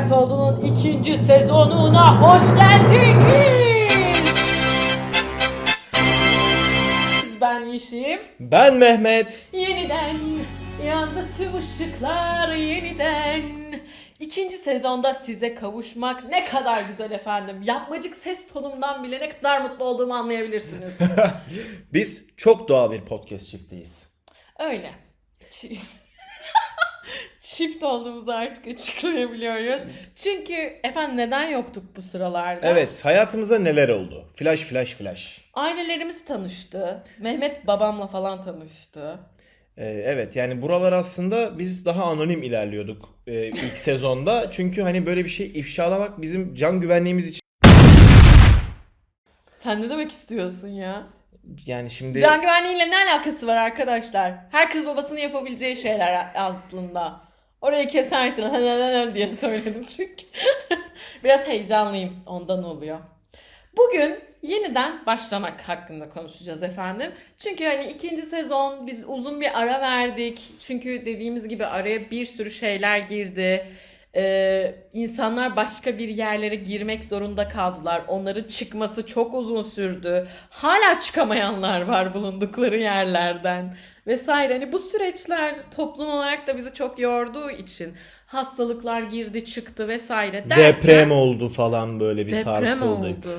Dertoğlu'nun ikinci sezonuna hoş geldiniz. Ben Yeşim. Ben Mehmet. Yeniden yandı tüm ışıklar yeniden. İkinci sezonda size kavuşmak ne kadar güzel efendim. Yapmacık ses tonumdan bile ne kadar mutlu olduğumu anlayabilirsiniz. Biz çok doğal bir podcast çiftiyiz. Öyle. Çi- Çift olduğumuzu artık açıklayabiliyoruz. Çünkü efendim neden yoktuk bu sıralarda? Evet, hayatımızda neler oldu? Flash flash flash. Ailelerimiz tanıştı. Mehmet babamla falan tanıştı. Ee, evet, yani buralar aslında biz daha anonim ilerliyorduk e, ilk sezonda. Çünkü hani böyle bir şey ifşalamak bizim can güvenliğimiz için Sen ne demek istiyorsun ya? yani şimdi Can güvenliğiyle ne alakası var arkadaşlar? Her kız babasının yapabileceği şeyler aslında. Orayı kesersin diye söyledim çünkü. Biraz heyecanlıyım ondan oluyor. Bugün yeniden başlamak hakkında konuşacağız efendim. Çünkü hani ikinci sezon biz uzun bir ara verdik. Çünkü dediğimiz gibi araya bir sürü şeyler girdi. Ee, insanlar başka bir yerlere girmek zorunda kaldılar. Onların çıkması çok uzun sürdü. Hala çıkamayanlar var bulundukları yerlerden vesaire. Hani bu süreçler toplum olarak da bizi çok yorduğu için hastalıklar girdi çıktı vesaire derken deprem oldu falan böyle bir deprem sarsıldık. oldu.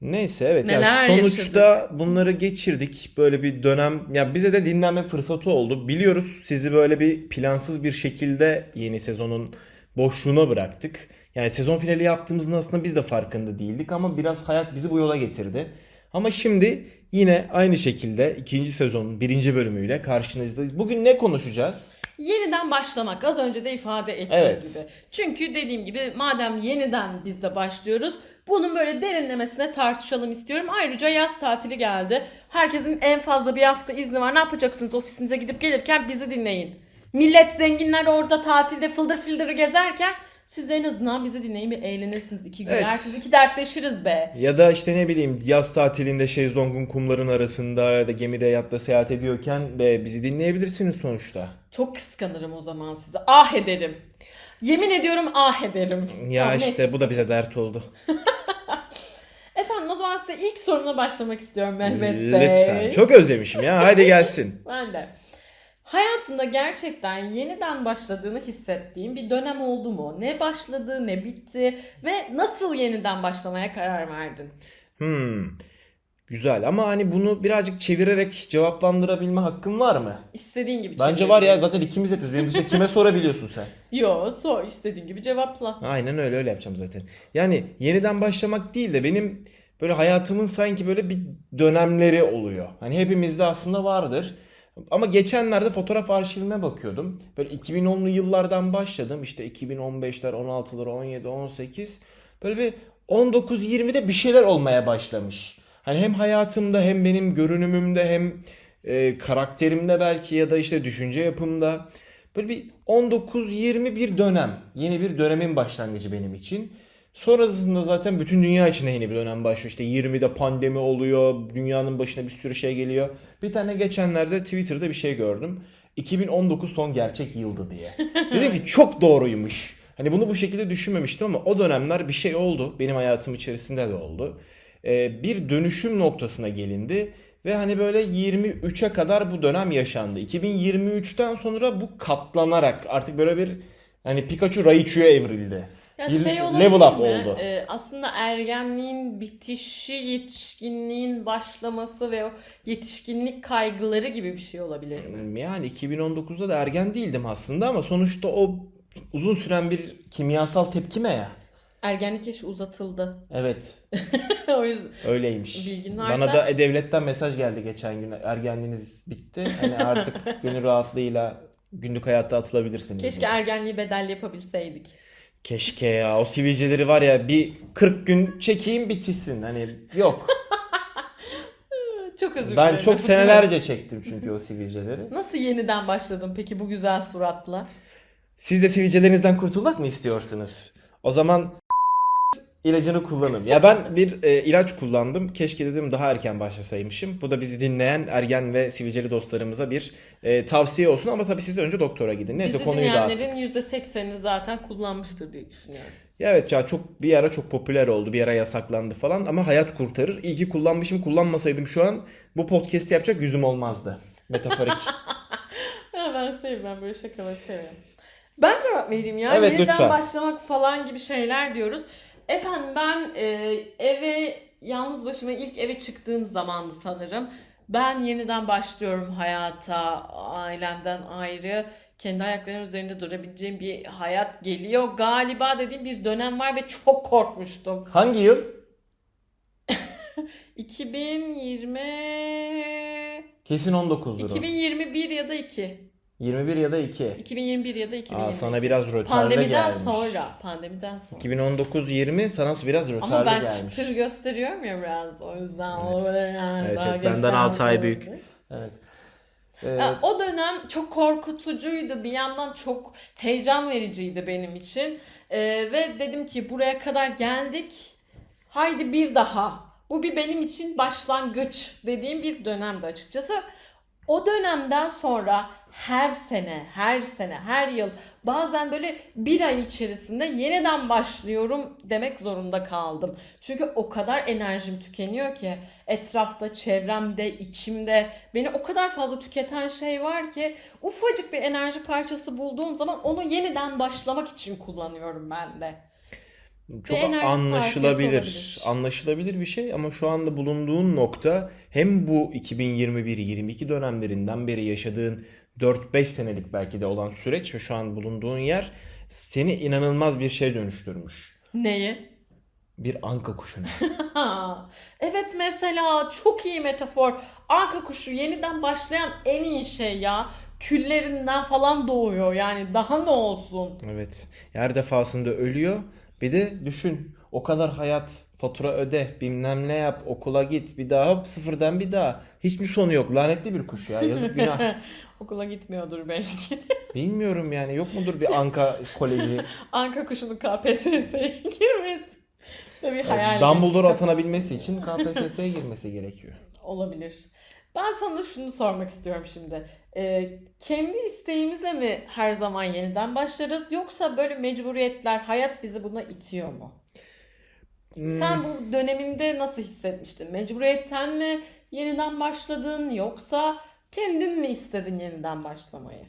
Neyse evet Neler yani sonuçta bunları geçirdik. Böyle bir dönem ya bize de dinlenme fırsatı oldu. Biliyoruz sizi böyle bir plansız bir şekilde yeni sezonun boşluğuna bıraktık. Yani sezon finali yaptığımızın aslında biz de farkında değildik ama biraz hayat bizi bu yola getirdi. Ama şimdi yine aynı şekilde ikinci sezonun birinci bölümüyle karşınızdayız. Bugün ne konuşacağız? Yeniden başlamak az önce de ifade ettiğim Evet. gibi. Çünkü dediğim gibi madem yeniden biz de başlıyoruz bunun böyle derinlemesine tartışalım istiyorum. Ayrıca yaz tatili geldi. Herkesin en fazla bir hafta izni var. Ne yapacaksınız ofisinize gidip gelirken bizi dinleyin. Millet zenginler orada tatilde fıldır fıldır gezerken siz de en azından bizi dinleyin bir eğlenirsiniz. iki Evet. gülersiniz, iki dertleşiriz be. Ya da işte ne bileyim yaz tatilinde şezlongun kumların arasında ya da gemide yatta seyahat ediyorken de bizi dinleyebilirsiniz sonuçta. Çok kıskanırım o zaman sizi. Ah ederim. Yemin ediyorum ah ederim. Ya Tamam, işte neyse. bu da bize dert oldu. Efendim o zaman size ilk soruna başlamak istiyorum Mehmet Bey. Lütfen. Çok özlemişim ya. Haydi gelsin. Ben de. Hayatında gerçekten yeniden başladığını hissettiğin bir dönem oldu mu? Ne başladı, ne bitti ve nasıl yeniden başlamaya karar verdin? Hmm. Güzel ama hani bunu birazcık çevirerek cevaplandırabilme hakkın var mı? İstediğin gibi Bence var ya zaten ikimiz yapıyoruz. Benim dışında kime sorabiliyorsun sen? Yo, sor istediğin gibi cevapla. Aynen öyle öyle yapacağım zaten. Yani yeniden başlamak değil de benim böyle hayatımın sanki böyle bir dönemleri oluyor. Hani hepimizde aslında vardır. Ama geçenlerde fotoğraf arşivime bakıyordum. Böyle 2010'lu yıllardan başladım. İşte 2015'ler, 16'lar, 17, 18. Böyle bir 19-20'de bir şeyler olmaya başlamış. Hani hem hayatımda hem benim görünümümde hem e, karakterimde belki ya da işte düşünce yapımda. Böyle bir 19-20 bir dönem. Yeni bir dönemin başlangıcı benim için. Sonrasında zaten bütün dünya için yeni bir dönem başlıyor. İşte 20'de pandemi oluyor. Dünyanın başına bir sürü şey geliyor. Bir tane geçenlerde Twitter'da bir şey gördüm. 2019 son gerçek yıldı diye. Dedim ki çok doğruymuş. Hani bunu bu şekilde düşünmemiştim ama o dönemler bir şey oldu. Benim hayatım içerisinde de oldu. Ee, bir dönüşüm noktasına gelindi. Ve hani böyle 23'e kadar bu dönem yaşandı. 2023'ten sonra bu katlanarak artık böyle bir hani Pikachu Raichu'ya evrildi. Ya şey olabilir level up mi? oldu. Ee, aslında ergenliğin bitişi, yetişkinliğin başlaması ve o yetişkinlik kaygıları gibi bir şey olabilir mi? Yani 2019'da da ergen değildim aslında ama sonuçta o uzun süren bir kimyasal tepkime ya. Ergenlik yaşı uzatıldı. Evet o yüzden öyleymiş. Bilgin varsa- Bana da e-devletten mesaj geldi geçen gün. Ergenliğiniz bitti. Hani artık gönül rahatlığıyla günlük hayatta atılabilirsiniz. keşke diye. ergenliği bedelli yapabilseydik. Keşke ya o sivilceleri var ya bir 40 gün çekeyim bitirsin. Hani yok. Çok özür ben dilerim. çok senelerce çektim çünkü o sivilceleri. Nasıl yeniden başladın peki bu güzel suratla? Siz de sivilcelerinizden kurtulmak mı istiyorsunuz? O zaman ilacını kullanın. Ya ben bir e, ilaç kullandım. Keşke dedim daha erken başlasaymışım. Bu da bizi dinleyen ergen ve sivilceli dostlarımıza bir e, tavsiye olsun ama tabii siz önce doktora gidin. Neyse Bizi konuyu dağıttık. dinleyenlerin %80'i zaten kullanmıştır diye düşünüyorum. Ya evet ya çok bir ara çok popüler oldu. Bir ara yasaklandı falan ama hayat kurtarır. İyi ki kullanmışım. Kullanmasaydım şu an bu podcast'i yapacak yüzüm olmazdı. Metaforik. Ha, ben seviyorum. Ben böyle şakaları seviyorum. Ben cevap vereyim ya. Evet, Yeniden lütfen. başlamak falan gibi şeyler diyoruz. Efendim ben e, eve yalnız başıma ilk eve çıktığım zamandı sanırım. Ben yeniden başlıyorum hayata. Ailemden ayrı. Kendi ayaklarımın üzerinde durabileceğim bir hayat geliyor. Galiba dediğim bir dönem var ve çok korkmuştum. Hangi yıl? 2020 Kesin 19'dur o. 2021 ya da 2. 21 ya da 2. 2021 ya da 2022. Aa, sana biraz rötarda Pandemiden gelmiş. sonra. Pandemiden sonra. 2019-20 sana biraz rötarda Ama ben gelmiş. çıtır gösteriyorum ya biraz. O yüzden Evet. olabilir yani. Evet, evet, benden altı ay kalmış büyük. Evet. Ya, o dönem çok korkutucuydu. Bir yandan çok heyecan vericiydi benim için. Ee, ve dedim ki buraya kadar geldik. Haydi bir daha. Bu bir benim için başlangıç dediğim bir dönemdi açıkçası. O dönemden sonra her sene, her sene, her yıl bazen böyle bir ay içerisinde yeniden başlıyorum demek zorunda kaldım. Çünkü o kadar enerjim tükeniyor ki etrafta, çevremde, içimde beni o kadar fazla tüketen şey var ki ufacık bir enerji parçası bulduğum zaman onu yeniden başlamak için kullanıyorum ben de. Çok enerji anlaşılabilir. Anlaşılabilir bir şey ama şu anda bulunduğun nokta hem bu 2021-22 dönemlerinden beri yaşadığın 4-5 senelik belki de olan süreç ve şu an bulunduğun yer seni inanılmaz bir şeye dönüştürmüş. Neyi? Bir anka kuşuna. Evet mesela çok iyi metafor. Anka kuşu yeniden başlayan en iyi şey ya. Küllerinden falan doğuyor yani daha ne olsun. Evet. Her defasında ölüyor. Bir de düşün. O kadar hayat, fatura öde, bilmem ne yap, okula git, bir daha hop sıfırdan bir daha. Hiçbir sonu yok. Lanetli bir kuş ya. Yazık günah. Okula gitmiyordur belki. Bilmiyorum yani. Yok mudur bir anka koleji? Anka kuşunun KPSS'ye girmesi. Ve bir hayal Dumbledore geçti. atanabilmesi için KPSS'ye girmesi gerekiyor. Olabilir. Ben sana şunu sormak istiyorum şimdi. Ee, kendi isteğimizle mi her zaman yeniden başlarız yoksa böyle mecburiyetler, hayat bizi buna itiyor mu? Sen bu döneminde nasıl hissetmiştin? Mecburiyetten mi yeniden başladın yoksa kendin mi istedin yeniden başlamayı?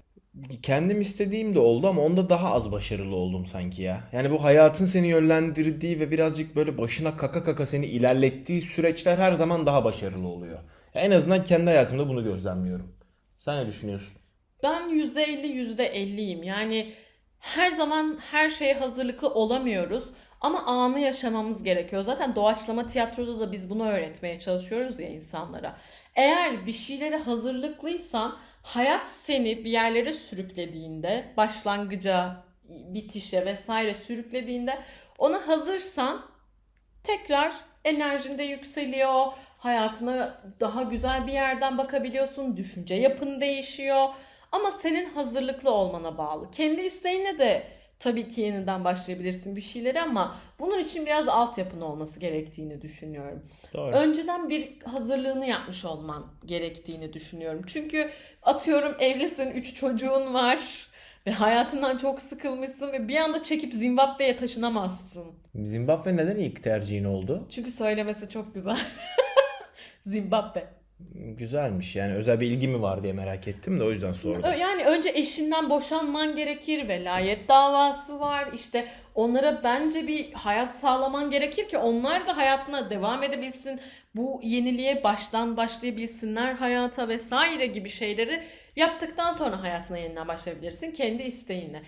Kendim istediğim de oldu ama onda daha az başarılı oldum sanki ya. Yani bu hayatın seni yönlendirdiği ve birazcık böyle başına kaka kaka seni ilerlettiği süreçler her zaman daha başarılı oluyor. En azından kendi hayatımda bunu gözlemliyorum. Sen ne düşünüyorsun? Ben %50 %50'yim. Yani her zaman her şeye hazırlıklı olamıyoruz. Ama anı yaşamamız gerekiyor. Zaten doğaçlama tiyatroda da biz bunu öğretmeye çalışıyoruz ya insanlara. Eğer bir şeylere hazırlıklıysan hayat seni bir yerlere sürüklediğinde, başlangıca, bitişe vesaire sürüklediğinde ona hazırsan tekrar enerjinde yükseliyor. Hayatına daha güzel bir yerden bakabiliyorsun. Düşünce yapın değişiyor. Ama senin hazırlıklı olmana bağlı. Kendi isteğinle de tabii ki yeniden başlayabilirsin bir şeyleri ama bunun için biraz altyapın olması gerektiğini düşünüyorum. Doğru. Önceden bir hazırlığını yapmış olman gerektiğini düşünüyorum. Çünkü atıyorum evlisin, üç çocuğun var ve hayatından çok sıkılmışsın ve bir anda çekip Zimbabwe'ye taşınamazsın. Zimbabwe neden ilk tercihin oldu? Çünkü söylemesi çok güzel. Zimbabwe. Güzelmiş yani özel bir ilgi mi var diye merak ettim de o yüzden sordum. Yani önce eşinden boşanman gerekir, velayet davası var. İşte onlara bence bir hayat sağlaman gerekir ki onlar da hayatına devam edebilsin. Bu yeniliğe baştan başlayabilsinler hayata vesaire gibi şeyleri yaptıktan sonra hayatına yeniden başlayabilirsin kendi isteğinle.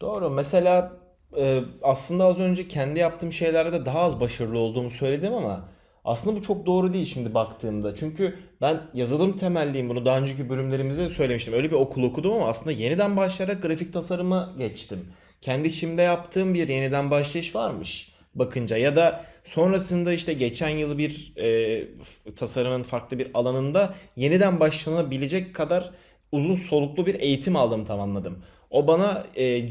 Doğru. Mesela e, aslında az önce kendi yaptığım şeylerde daha az başarılı olduğumu söyledim ama aslında bu çok doğru değil şimdi baktığımda. Çünkü ben yazılım temelliyim. Bunu daha önceki bölümlerimizde de söylemiştim. Öyle bir okul okudum ama aslında yeniden başlayarak grafik tasarıma geçtim. Kendi içimde yaptığım bir yeniden başlayış varmış bakınca ya da sonrasında işte geçen yıl bir e, tasarımın farklı bir alanında yeniden başlanabilecek kadar uzun soluklu bir eğitim aldım tamamladım. O bana e,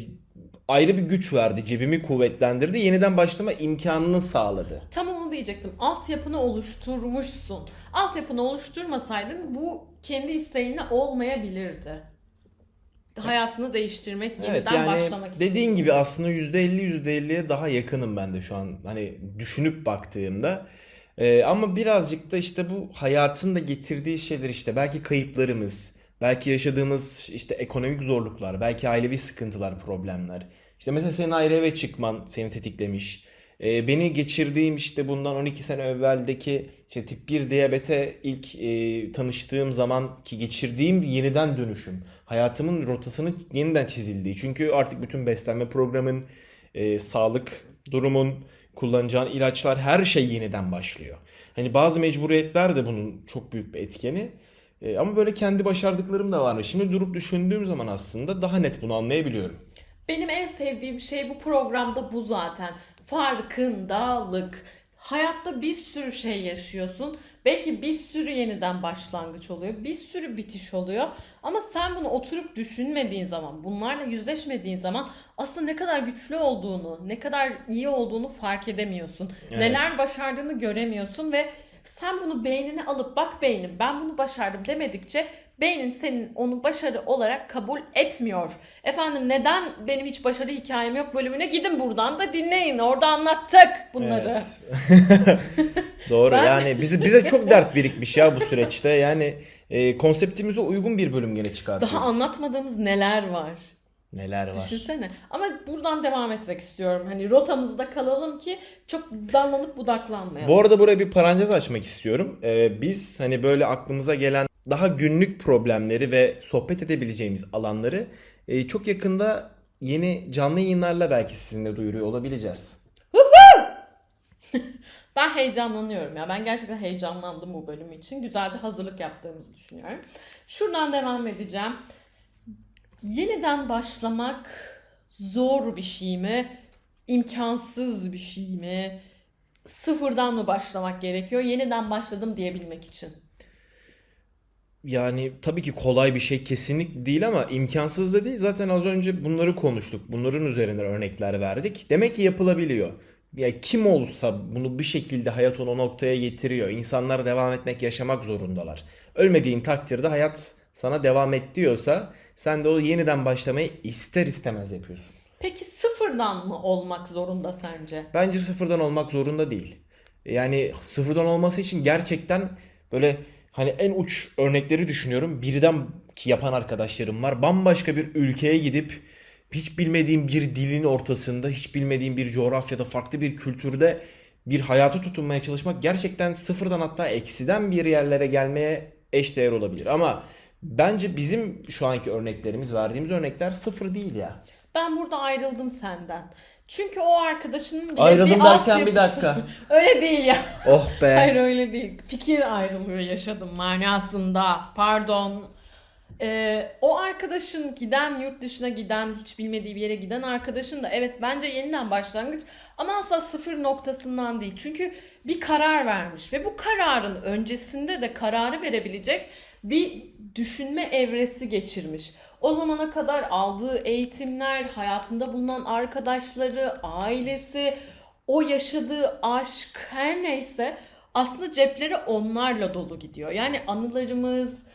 ayrı bir güç verdi. Cebimi kuvvetlendirdi. Yeniden başlama imkanını sağladı. Tam onu diyecektim. Altyapını oluşturmuşsun. Altyapını oluşturmasaydın bu kendi isteğinle olmayabilirdi. Hayatını değiştirmek, yeniden Evet yani başlamak istedim. dediğin gibi aslında %50 %50'ye daha yakınım ben de şu an hani düşünüp baktığımda. Ee, ama birazcık da işte bu hayatın da getirdiği şeyler işte belki kayıplarımız, belki yaşadığımız işte ekonomik zorluklar, belki ailevi sıkıntılar, problemler. İşte mesela senin ayrı eve çıkman seni tetiklemiş. Ee, beni geçirdiğim işte bundan 12 sene evveldeki işte tip 1 diyabete ilk e, tanıştığım zaman ki geçirdiğim yeniden dönüşüm. Hayatımın rotasının yeniden çizildiği. Çünkü artık bütün beslenme programın, e, sağlık durumun, kullanacağın ilaçlar her şey yeniden başlıyor. Hani bazı mecburiyetler de bunun çok büyük bir etkeni. E, ama böyle kendi başardıklarım da var. Şimdi durup düşündüğüm zaman aslında daha net bunu anlayabiliyorum. Benim en sevdiğim şey bu programda bu zaten. Farkındalık. Hayatta bir sürü şey yaşıyorsun. Belki bir sürü yeniden başlangıç oluyor. Bir sürü bitiş oluyor. Ama sen bunu oturup düşünmediğin zaman, bunlarla yüzleşmediğin zaman aslında ne kadar güçlü olduğunu, ne kadar iyi olduğunu fark edemiyorsun. Evet. Neler başardığını göremiyorsun ve sen bunu beynine alıp bak beynim ben bunu başardım demedikçe beynin senin onu başarı olarak kabul etmiyor. Efendim neden benim hiç başarı hikayem yok bölümüne gidin buradan da dinleyin. Orada anlattık bunları. Evet. Doğru Ben- yani bize bize çok dert birikmiş ya bu süreçte. Yani e, konseptimize uygun bir bölüm gene çıkartıyoruz. Daha anlatmadığımız neler var. Neler var. Düşünsene. Ama buradan devam etmek istiyorum. Hani rotamızda kalalım ki çok dallanıp budaklanmayalım. Bu arada buraya bir parantez açmak istiyorum. Ee, biz hani böyle aklımıza gelen daha günlük problemleri ve sohbet edebileceğimiz alanları e, çok yakında yeni canlı yayınlarla belki sizinle duyuruyor olabileceğiz. Ben heyecanlanıyorum ya. Ben gerçekten heyecanlandım bu bölüm için. Güzel bir hazırlık yaptığımızı düşünüyorum. Şuradan devam edeceğim. Yeniden başlamak zor bir şey mi? İmkansız bir şey mi? Sıfırdan mı başlamak gerekiyor? Yeniden başladım diyebilmek için. Yani tabii ki kolay bir şey kesinlikle değil ama imkansız da değil. Zaten az önce bunları konuştuk. Bunların üzerine örnekler verdik. Demek ki yapılabiliyor. Ya kim olsa bunu bir şekilde hayat onu noktaya getiriyor. İnsanlar devam etmek, yaşamak zorundalar. Ölmediğin takdirde hayat sana devam et diyorsa sen de o yeniden başlamayı ister istemez yapıyorsun. Peki sıfırdan mı olmak zorunda sence? Bence sıfırdan olmak zorunda değil. Yani sıfırdan olması için gerçekten böyle hani en uç örnekleri düşünüyorum. Birden ki yapan arkadaşlarım var. Bambaşka bir ülkeye gidip hiç bilmediğim bir dilin ortasında, hiç bilmediğim bir coğrafyada, farklı bir kültürde bir hayatı tutunmaya çalışmak gerçekten sıfırdan hatta eksiden bir yerlere gelmeye eşdeğer olabilir. Ama bence bizim şu anki örneklerimiz, verdiğimiz örnekler sıfır değil ya. Ben burada ayrıldım senden. Çünkü o arkadaşının bile Ayrıldım bir derken bir altyapısı- dakika. Öyle değil ya. Oh be. Hayır öyle değil. Fikir ayrılığı yaşadım manasında. Pardon. Ee, o arkadaşın giden yurt dışına giden hiç bilmediği bir yere giden arkadaşın da evet bence yeniden başlangıç ama asla sıfır noktasından değil. Çünkü bir karar vermiş ve bu kararın öncesinde de kararı verebilecek bir düşünme evresi geçirmiş. O zamana kadar aldığı eğitimler, hayatında bulunan arkadaşları, ailesi, o yaşadığı aşk her neyse aslında cepleri onlarla dolu gidiyor. Yani anılarımız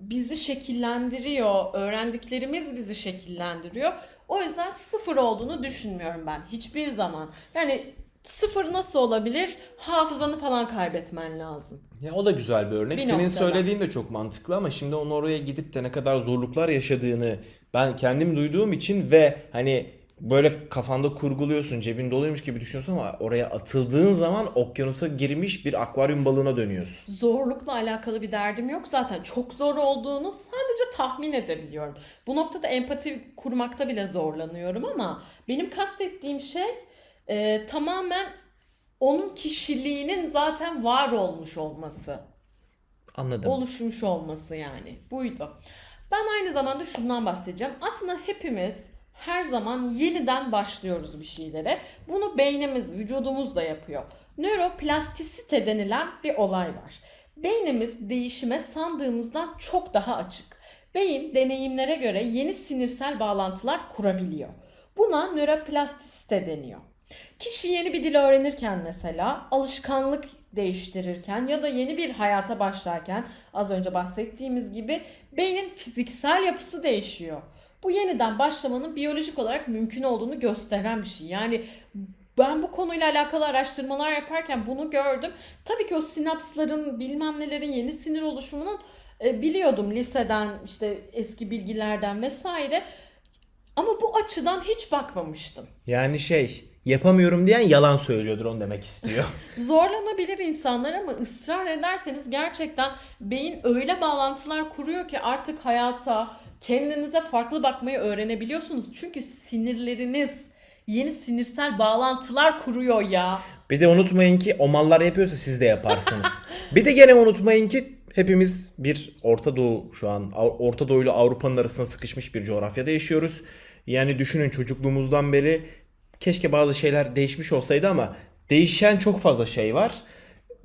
bizi şekillendiriyor, öğrendiklerimiz bizi şekillendiriyor. O yüzden sıfır olduğunu düşünmüyorum ben hiçbir zaman. Yani sıfır nasıl olabilir? Hafızanı falan kaybetmen lazım. Ya o da güzel bir örnek. Bir Senin noktada. söylediğin de çok mantıklı ama şimdi onun oraya gidip de ne kadar zorluklar yaşadığını ben kendim duyduğum için ve hani böyle kafanda kurguluyorsun, cebin doluymuş gibi düşünüyorsun ama oraya atıldığın zaman okyanusa girmiş bir akvaryum balığına dönüyorsun. Zorlukla alakalı bir derdim yok zaten. Çok zor olduğunu sadece tahmin edebiliyorum. Bu noktada empati kurmakta bile zorlanıyorum ama benim kastettiğim şey e, tamamen onun kişiliğinin zaten var olmuş olması. Anladım. oluşmuş olması yani. Buydu. Ben aynı zamanda şundan bahsedeceğim. Aslında hepimiz her zaman yeniden başlıyoruz bir şeylere. Bunu beynimiz, vücudumuz da yapıyor. Nöroplastisite denilen bir olay var. Beynimiz değişime sandığımızdan çok daha açık. Beyin deneyimlere göre yeni sinirsel bağlantılar kurabiliyor. Buna nöroplastisite deniyor. Kişi yeni bir dil öğrenirken mesela, alışkanlık değiştirirken ya da yeni bir hayata başlarken az önce bahsettiğimiz gibi beynin fiziksel yapısı değişiyor. Bu yeniden başlamanın biyolojik olarak mümkün olduğunu gösteren bir şey. Yani ben bu konuyla alakalı araştırmalar yaparken bunu gördüm. Tabii ki o sinapsların bilmem nelerin yeni sinir oluşumunun e, biliyordum liseden işte eski bilgilerden vesaire. Ama bu açıdan hiç bakmamıştım. Yani şey yapamıyorum diyen yalan söylüyordur onu demek istiyor. Zorlanabilir insanlar ama ısrar ederseniz gerçekten beyin öyle bağlantılar kuruyor ki artık hayata, kendinize farklı bakmayı öğrenebiliyorsunuz. Çünkü sinirleriniz yeni sinirsel bağlantılar kuruyor ya. Bir de unutmayın ki o mallar yapıyorsa siz de yaparsınız. bir de gene unutmayın ki hepimiz bir Orta Doğu şu an Orta Doğu ile Avrupa'nın arasında sıkışmış bir coğrafyada yaşıyoruz. Yani düşünün çocukluğumuzdan beri keşke bazı şeyler değişmiş olsaydı ama değişen çok fazla şey var.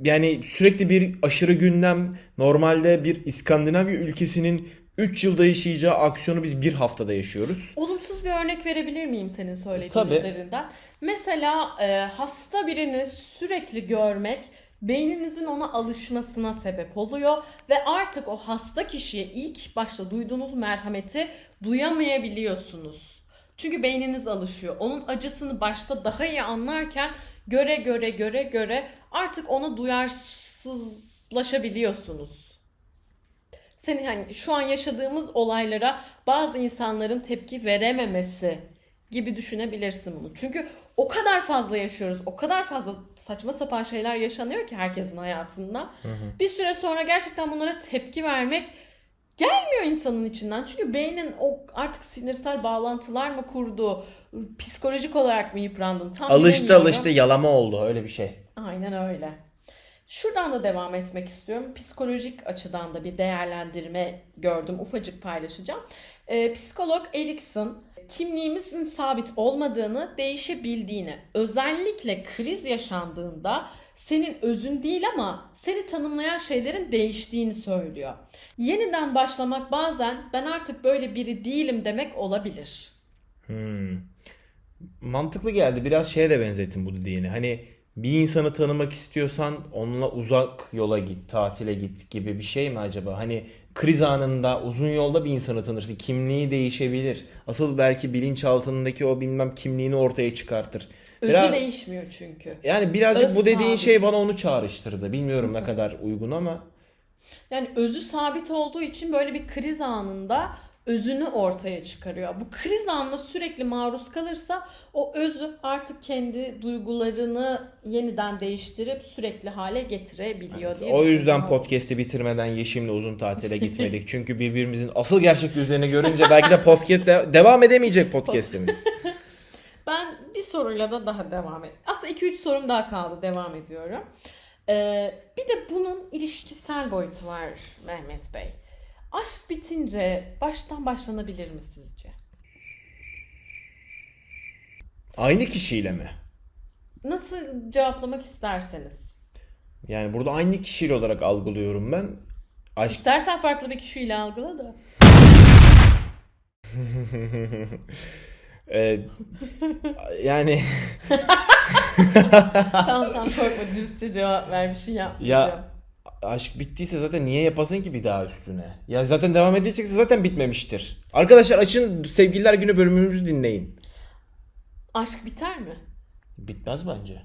Yani sürekli bir aşırı gündem normalde bir İskandinavya ülkesinin 3 yılda yaşayacağı aksiyonu biz bir haftada yaşıyoruz. Olumsuz bir örnek verebilir miyim senin söylediğin Tabii. üzerinden? Mesela e, hasta birini sürekli görmek beyninizin ona alışmasına sebep oluyor ve artık o hasta kişiye ilk başta duyduğunuz merhameti duyamayabiliyorsunuz. Çünkü beyniniz alışıyor. Onun acısını başta daha iyi anlarken göre göre göre göre artık ona duyarsızlaşabiliyorsunuz. Senin hani şu an yaşadığımız olaylara bazı insanların tepki verememesi gibi düşünebilirsin bunu. Çünkü o kadar fazla yaşıyoruz. O kadar fazla saçma sapan şeyler yaşanıyor ki herkesin hayatında. Bir süre sonra gerçekten bunlara tepki vermek gelmiyor insanın içinden. Çünkü beynin o artık sinirsel bağlantılar mı kurdu? Psikolojik olarak mı yıprandın? Tam Alıştı alıştı yalama oldu öyle bir şey. Aynen öyle. Şuradan da devam etmek istiyorum. Psikolojik açıdan da bir değerlendirme gördüm. Ufacık paylaşacağım. Ee, psikolog Erikson kimliğimizin sabit olmadığını, değişebildiğini, özellikle kriz yaşandığında senin özün değil ama seni tanımlayan şeylerin değiştiğini söylüyor. Yeniden başlamak bazen ben artık böyle biri değilim demek olabilir. Hmm. Mantıklı geldi. Biraz şeye de benzettim bu dediğini. Hani bir insanı tanımak istiyorsan onunla uzak yola git, tatile git gibi bir şey mi acaba? Hani kriz anında uzun yolda bir insanı tanırsın. Kimliği değişebilir. Asıl belki bilinçaltındaki o bilmem kimliğini ortaya çıkartır. Özü Biraz- değişmiyor çünkü. yani birazcık Öz bu dediğin sabit. şey bana onu çağrıştırdı. Bilmiyorum ne kadar uygun ama. Yani özü sabit olduğu için böyle bir kriz anında özünü ortaya çıkarıyor. Bu kriz anına sürekli maruz kalırsa o özü artık kendi duygularını yeniden değiştirip sürekli hale getirebiliyor diye O yüzden podcast'i bitirmeden Yeşim'le uzun tatile gitmedik. Çünkü birbirimizin asıl gerçek yüzlerini görünce belki de podcast de- devam edemeyecek podcast'imiz. Ben bir soruyla da daha devam et. Aslında 2-3 sorum daha kaldı. Devam ediyorum. Ee, bir de bunun ilişkisel boyutu var Mehmet Bey. Aşk bitince baştan başlanabilir mi sizce? Aynı kişiyle mi? Nasıl cevaplamak isterseniz. Yani burada aynı kişiyle olarak algılıyorum ben. Aşk İstersen farklı bir kişiyle algıla da. Ee, yani tamam tamam korkma dürüstçe cevap ver bir şey yapmayacağım. ya aşk bittiyse zaten niye yapasın ki bir daha üstüne? Ya zaten devam edecekse zaten bitmemiştir. Arkadaşlar açın sevgililer günü bölümümüzü dinleyin. Aşk biter mi? Bitmez bence.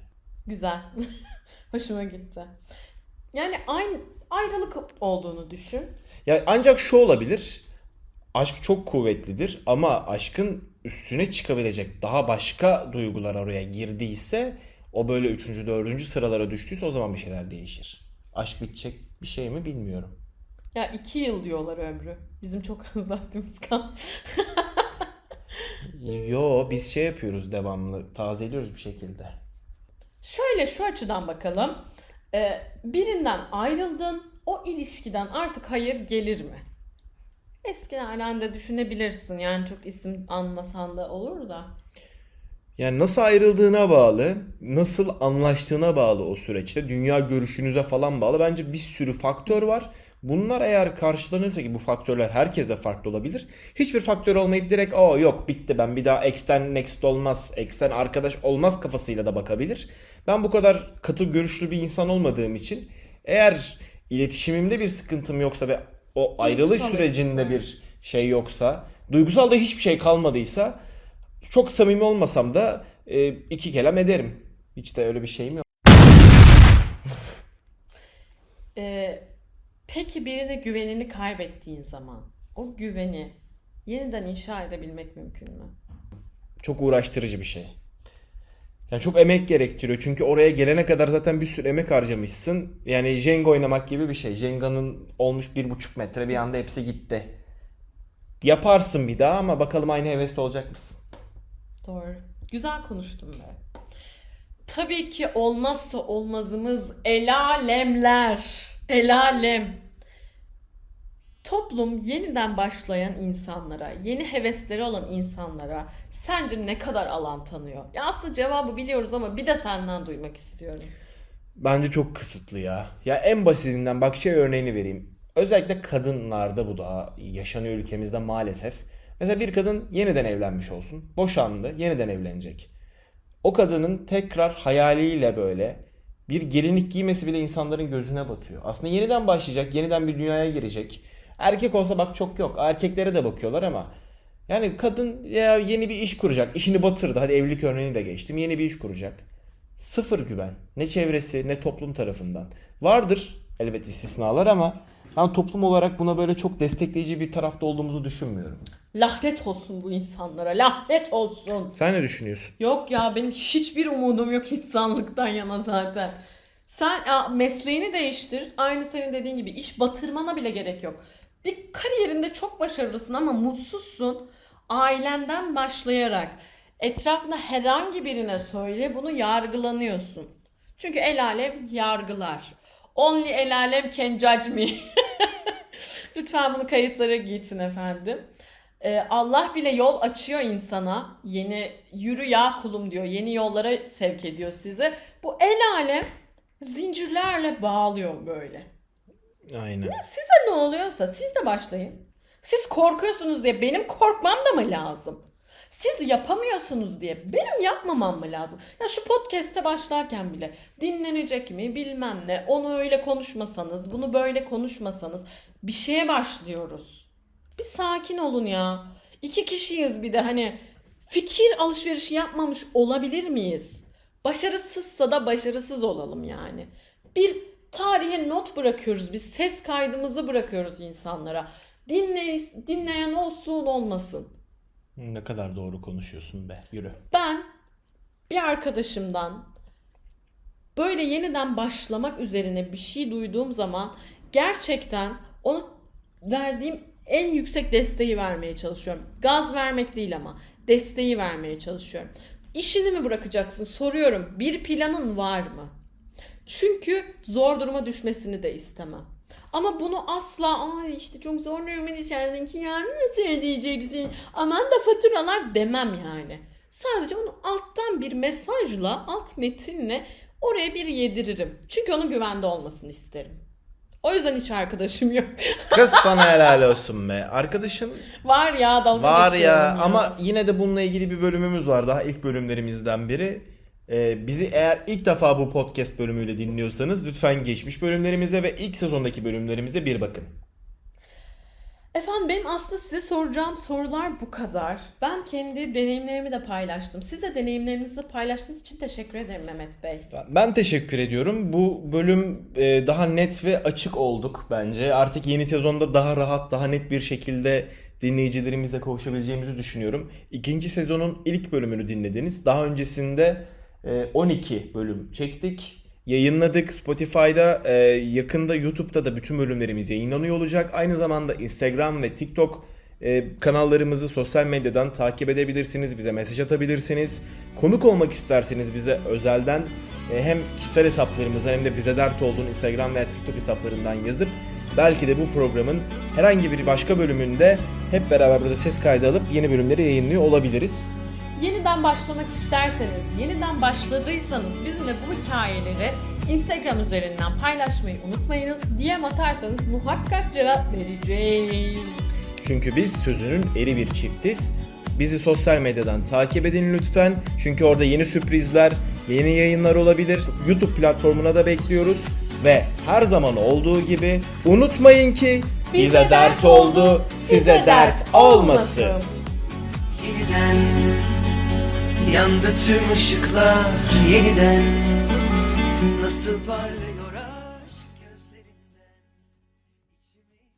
Güzel. Hoşuma gitti. Yani aynı ayrılık olduğunu düşün. Ya ancak şu olabilir. Aşk çok kuvvetlidir ama aşkın üstüne çıkabilecek daha başka duygular oraya girdiyse o böyle 3. 4. sıralara düştüyse o zaman bir şeyler değişir. Aşk bitecek bir şey mi bilmiyorum. Ya iki yıl diyorlar ömrü. Bizim çok az vaktimiz kaldı. Yo biz şey yapıyoruz devamlı tazeliyoruz bir şekilde. Şöyle şu açıdan bakalım. Ee, birinden ayrıldın. O ilişkiden artık hayır gelir mi? Eskilerden de düşünebilirsin. Yani çok isim anmasan da olur da. Yani nasıl ayrıldığına bağlı, nasıl anlaştığına bağlı o süreçte, dünya görüşünüze falan bağlı. Bence bir sürü faktör var. Bunlar eğer karşılanıyorsa ki bu faktörler herkese farklı olabilir. Hiçbir faktör olmayıp direkt o yok bitti ben bir daha ex'ten next olmaz, ex'ten arkadaş olmaz kafasıyla da bakabilir. Ben bu kadar katı görüşlü bir insan olmadığım için eğer iletişimimde bir sıkıntım yoksa ve o ayrılış Duygusal sürecinde bir şey yoksa, duygusal da hiçbir şey kalmadıysa çok samimi olmasam da e, iki kelam ederim. Hiç de öyle bir şeyim yok. Ee, peki birine güvenini kaybettiğin zaman o güveni yeniden inşa edebilmek mümkün mü? Çok uğraştırıcı bir şey. Yani çok emek gerektiriyor. Çünkü oraya gelene kadar zaten bir sürü emek harcamışsın. Yani Jenga oynamak gibi bir şey. Jenga'nın olmuş bir buçuk metre bir anda hepsi gitti. Yaparsın bir daha ama bakalım aynı hevesli olacak mısın? Doğru. Güzel konuştun be. Tabii ki olmazsa olmazımız el alemler. El alem. Toplum yeniden başlayan insanlara, yeni hevesleri olan insanlara sence ne kadar alan tanıyor? Ya aslında cevabı biliyoruz ama bir de senden duymak istiyorum. Bence çok kısıtlı ya. Ya en basitinden bak şey örneğini vereyim. Özellikle kadınlarda bu da yaşanıyor ülkemizde maalesef. Mesela bir kadın yeniden evlenmiş olsun. Boşandı, yeniden evlenecek. O kadının tekrar hayaliyle böyle bir gelinlik giymesi bile insanların gözüne batıyor. Aslında yeniden başlayacak, yeniden bir dünyaya girecek. Erkek olsa bak çok yok. Erkeklere de bakıyorlar ama yani kadın ya yeni bir iş kuracak. İşini batırdı. Hadi evlilik örneğini de geçtim. Yeni bir iş kuracak. Sıfır güven. Ne çevresi ne toplum tarafından. Vardır elbet istisnalar ama ben toplum olarak buna böyle çok destekleyici bir tarafta olduğumuzu düşünmüyorum. Lahret olsun bu insanlara, lahret olsun. Sen ne düşünüyorsun? Yok ya benim hiçbir umudum yok insanlıktan yana zaten. Sen ya, mesleğini değiştir. Aynı senin dediğin gibi iş batırmana bile gerek yok. Bir kariyerinde çok başarılısın ama mutsuzsun. Ailenden başlayarak etrafında herhangi birine söyle bunu yargılanıyorsun. Çünkü el alem yargılar. Only el alem can judge me. Lütfen bunu kayıtlara geçin efendim. Ee, Allah bile yol açıyor insana. Yeni yürü ya kulum diyor. Yeni yollara sevk ediyor sizi. Bu el alem zincirlerle bağlıyor böyle. Aynen. Size ne oluyorsa siz de başlayın. Siz korkuyorsunuz diye benim korkmam da mı lazım? Siz yapamıyorsunuz diye benim yapmamam mı lazım? Ya şu podcast'te başlarken bile dinlenecek mi bilmem ne. Onu öyle konuşmasanız, bunu böyle konuşmasanız bir şeye başlıyoruz. Bir sakin olun ya. İki kişiyiz bir de hani fikir alışverişi yapmamış olabilir miyiz? Başarısızsa da başarısız olalım yani. Bir tarihe not bırakıyoruz biz. Ses kaydımızı bırakıyoruz insanlara. Dinley dinleyen olsun olmasın. Ne kadar doğru konuşuyorsun be. Yürü. Ben bir arkadaşımdan böyle yeniden başlamak üzerine bir şey duyduğum zaman gerçekten ona verdiğim en yüksek desteği vermeye çalışıyorum. Gaz vermek değil ama desteği vermeye çalışıyorum. İşini mi bırakacaksın soruyorum. Bir planın var mı? Çünkü zor duruma düşmesini de istemem. Ama bunu asla ay işte çok zor duruma düşerdin ki yarın nasıl ödeyeceksin aman da faturalar demem yani. Sadece onu alttan bir mesajla, alt metinle oraya bir yediririm. Çünkü onun güvende olmasını isterim. O yüzden hiç arkadaşım yok. Kız sana helal olsun be. Arkadaşın Var ya dalga var geçiyorum ya ama yine de bununla ilgili bir bölümümüz var. Daha ilk bölümlerimizden biri. Ee, bizi eğer ilk defa bu podcast bölümüyle dinliyorsanız lütfen geçmiş bölümlerimize ve ilk sezondaki bölümlerimize bir bakın. Efendim benim aslında size soracağım sorular bu kadar. Ben kendi deneyimlerimi de paylaştım. Siz de deneyimlerinizi paylaştığınız için teşekkür ederim Mehmet Bey. Ben teşekkür ediyorum. Bu bölüm e, daha net ve açık olduk bence. Artık yeni sezonda daha rahat, daha net bir şekilde dinleyicilerimizle kavuşabileceğimizi düşünüyorum. İkinci sezonun ilk bölümünü dinlediniz. Daha öncesinde e, 12 bölüm çektik. Yayınladık Spotify'da, e, yakında YouTube'da da bütün bölümlerimiz yayınlanıyor olacak. Aynı zamanda Instagram ve TikTok e, kanallarımızı sosyal medyadan takip edebilirsiniz. Bize mesaj atabilirsiniz. Konuk olmak isterseniz bize özelden e, hem kişisel hesaplarımıza hem de bize dert olduğunu Instagram veya TikTok hesaplarından yazıp belki de bu programın herhangi bir başka bölümünde hep beraber burada ses kaydı alıp yeni bölümleri yayınlıyor olabiliriz. Yeniden başlamak isterseniz, yeniden başladıysanız bizimle bu hikayeleri Instagram üzerinden paylaşmayı unutmayınız. DM atarsanız muhakkak cevap vereceğiz. Çünkü biz sözünün eri bir çiftiz. Bizi sosyal medyadan takip edin lütfen. Çünkü orada yeni sürprizler, yeni yayınlar olabilir. YouTube platformuna da bekliyoruz. Ve her zaman olduğu gibi unutmayın ki bize dert oldu, size dert olmasın. Yeniden Yandı tüm ışıklar yeniden. Nasıl parlıyor